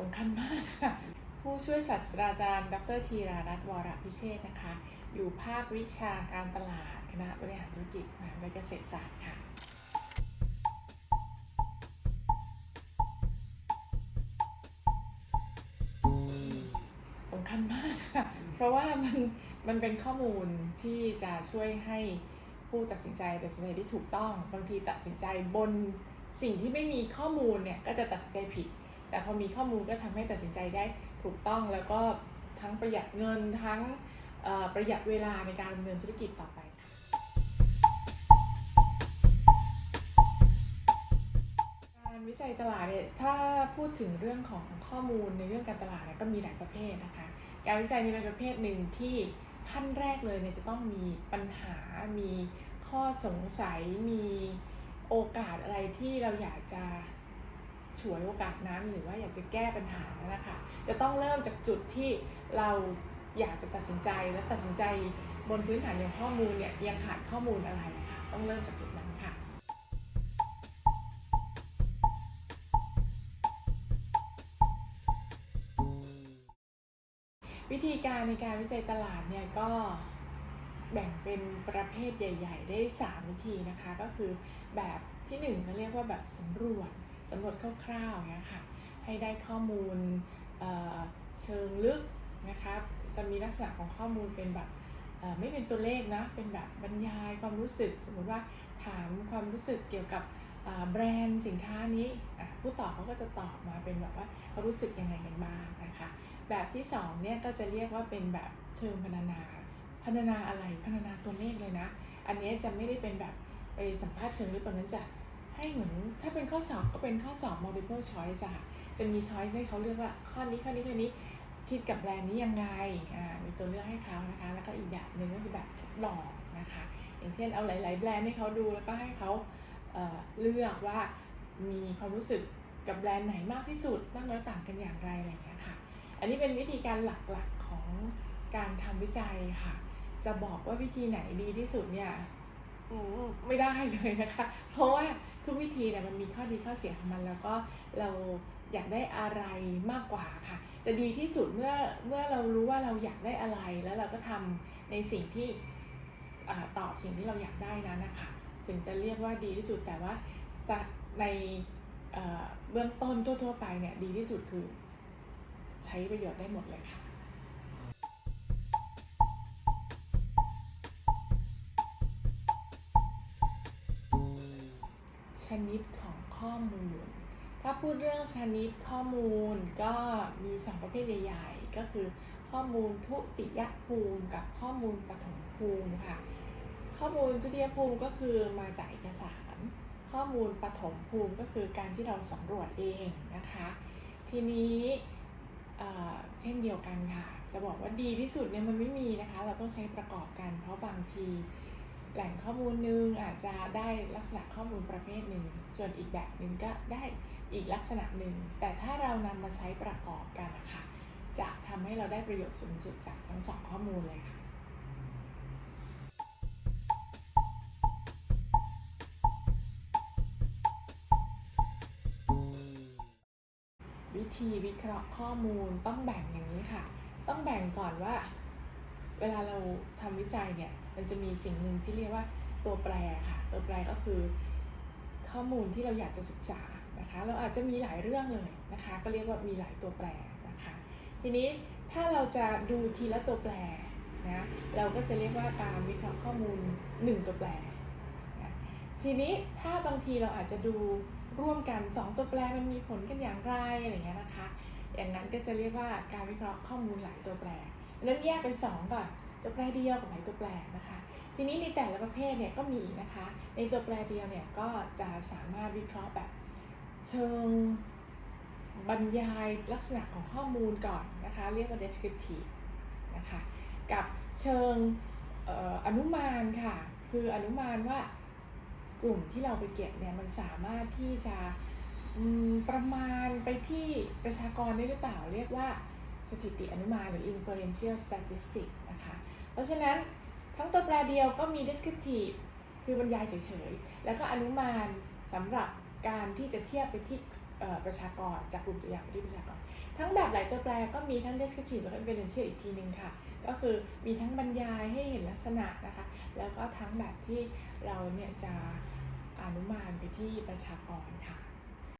สำคัญมากค่ะ ผู้ช่วยศาสตราจารย์ ดรธีรารัตน์วรพิเชษนะคะ อยู่ภาควิชาการตลาดคณะบริหารธุรกิจมหาวิทยาลัยเกษตรศาสตร์ค่ะสำคัญมากค่ะ เพราะว่ามันมันเป็นข้อมูลที่จะช่วยให้ผู้ตัดสินใจตัดสินใจที่ถูกต้อง บางทีตัดสินใจบนสิ่งที่ไม่มีข้อมูลเนี่ยก็จะตัดสินใจผิด แต่พอมีข้อมูลก็ทำให้ตัดสินใจได้ถูกต้องแล้วก็ทั้งประหยัดเงินทั้งประหยัดเวลาในการดำเนินธุรกิจต่อไป การวิจัยตลาดเนี่ยถ้าพูดถึงเรื่องของข้อมูลในเรื่องการตลาดเนี่ยก็มีหลายประเภทนะคะ การวิจัยนี่เป็นประเภทหนึ่งที่ขั้นแรกเลยเนี่ยจะต้องมีปัญหา มีข้อสงสัย มีโอกาสอะไรที่เราอยากจะ ฉวยโอกาสนั้น หรือว่าอยากจะแก้ปัญหานั้นนะคะจะต้องเริ่มจากจุดที่เราอยากจะตัดสินใจและตัดสินใจบนพื้นฐานของข้อมูลเนี่ยยังขาดข้อมูลอะไรนะคะต้องเริ่มจากจุดนั้นค่ะวิธีการในการวิจัยตลาดเนี่ยก็แบ่งเป็นประเภทใหญ่ ๆ ได้ 3 วิธีนะคะ ก็คือแบบที่1เขาเรียกว่าแบบสำรวจ สำรวจคร่าวๆเนี่ยค่ะให้ได้ข้อมูลเเชิงลึกนะคะจะมีลักษณะของข้อมูลเป็นแบบไม่เป็นตัวเลขนะ เป็นแบบบรรยายความรู้สึก สมมุติว่าถามความรู้สึกเกี่ยวกับแบรนด์สินค้านี้ผู้ตอบเขาก็จะตอบมาเป็นแบบว่าเขารู้สึกยังไงกันบ้างนะคะ แบบที่สองเนี่ยก็จะเรียกว่าเป็นแบบเชิงพรรณนาพรรณนาอะไรพรรณนาตัวเลขเลยนะ อันนี้จะไม่ได้เป็นแบบไปสัมภาษณ์เชิงลึกตรงนั้นจะ ให้เหมือนถ้าเป็นข้อสอบก็เป็นข้อสอบ multiple choice อะค่ะจะมี choice ให้เขาเลือกว่าข้อนี้ข้อนี้ข้อนี้คิดกับแบรนด์นี้ยังไงอ่ามีตัวเลือกให้เขานะคะ แล้วก็อีกแบบหนึ่งก็คือแบบทดลองนะคะ อย่างเช่นเอาหลาย ๆ แบรนด์ให้เขาดูแล้วก็ให้เขาเอ่อเลือกว่ามีความรู้สึกกับแบรนด์ไหนมากที่สุดมากน้อยต่างกันอย่างไรอะไรอย่างเงี้ยค่ะ อันนี้เป็นวิธีการหลักๆของการทำวิจัยค่ะ จะบอกว่าวิธีไหนดีที่สุดเนี่ยอืมไม่ได้เลยนะคะ เพราะว่า ทุกวิธีเนี่ยมันมีข้อดีข้อเสียของมันแล้วก็เราอยากได้อะไรมากกว่าค่ะ จะดีที่สุดเมื่อเมื่อเรารู้ว่าเราอยากได้อะไรแล้วเราก็ทำในสิ่งที่ตอบสิ่งที่เราอยากได้นั้นนะคะถึงจะเรียกว่าดีที่สุดแต่ว่าในเอ่อเบื้องต้นทั่วๆไปเนี่ยดีที่สุดคือ ใช้ประโยชน์ได้หมดเลยค่ะ ชนิดของข้อมูล ถ้าพูดเรื่องชนิดข้อมูลก็มีสองประเภทใหญ่ๆ ก็คือข้อมูลทุติยภูมิกับข้อมูลปฐมภูมิค่ะ ข้อมูลทุติยภูมิก็คือมาจากเอกสาร ข้อมูลปฐมภูมิก็คือการที่เราสำรวจเองนะคะ ทีนี้เอ่อเช่นเดียวกันค่ะ จะบอกว่าดีที่สุดเนี่ยมันไม่มีนะคะ เราต้องใช้ประกอบกัน เพราะบางที แหล่งข้อมูลหนึ่งอาจจะได้ลักษณะข้อมูลประเภทหนึ่ง ส่วนอีกแบบหนึ่งก็ได้อีกลักษณะหนึ่ง แต่ถ้าเรานำมาใช้ประกอบกันนะคะจะทำให้เราได้ประโยชน์สูงสุดจากทั้งสองข้อมูลเลยค่ะวิธีวิเคราะห์ข้อมูลต้องแบ่งอย่างนี้ค่ะ ต้องแบ่งก่อนว่า เวลาเราทำวิจัยเนี่ย มันจะมีสิ่งหนึ่งที่เรียกว่าตัวแปรค่ะ ตัวแปรก็คือข้อมูลที่เราอยากจะศึกษานะคะ เราอาจจะมีหลายเรื่องเลยนะคะ ก็เรียกว่ามีหลายตัวแปรนะคะ ทีนี้ถ้าเราจะดูทีละตัวแปรนะเราก็จะเรียกว่าการวิเคราะห์ข้อมูลหนึ่งตัวแปรนะทีนี้ถ้าบางทีเราอาจจะดูร่วมกันสองตัวแปรมันมีผลกันอย่างไรอะไรเงี้ยนะคะ อย่างนั้นก็จะเรียกว่าการวิเคราะห์ข้อมูลหลายตัวแปรงนั้นแยกเป็นสองก่อน ตัวแปรเดียวกับหลายตัวแปรนะคะ ทีนี้ในแต่ละประเภทเนี่ยก็มีนะคะ ในตัวแปรเดียวเนี่ยก็จะสามารถวิเคราะห์แบบเชิงบรรยายลักษณะของข้อมูลก่อนนะคะ เรียกว่า descriptive นะคะกับเชิงอออนุมานค่ะ คืออนุมานว่ากลุ่มที่เราไปเก็บเนี่ยมันสามารถที่จะประมาณไปที่ประชากรได้หรือเปล่า เรียกว่า สถิติอนุมานหรือ inferential statistics นะคะ เพราะฉะนั้นทั้งตัวแปรเดียวก็มี descriptive คือบรรยายเฉยๆ แล้วก็อนุมานสำหรับการที่จะเทียบไปที่ประชากรจากกลุ่มตัวอย่างไปที่ประชากร ทั้งแบบหลายตัวแปรก็มีทั้ง descriptive แล้วก็ inferential อีกทีหนึ่งค่ะ ก็คือมีทั้งบรรยายให้เห็นลักษณะนะคะ แล้วก็ทั้งแบบที่เราเนี่ยจะอนุมานไปที่ประชากรค่ะ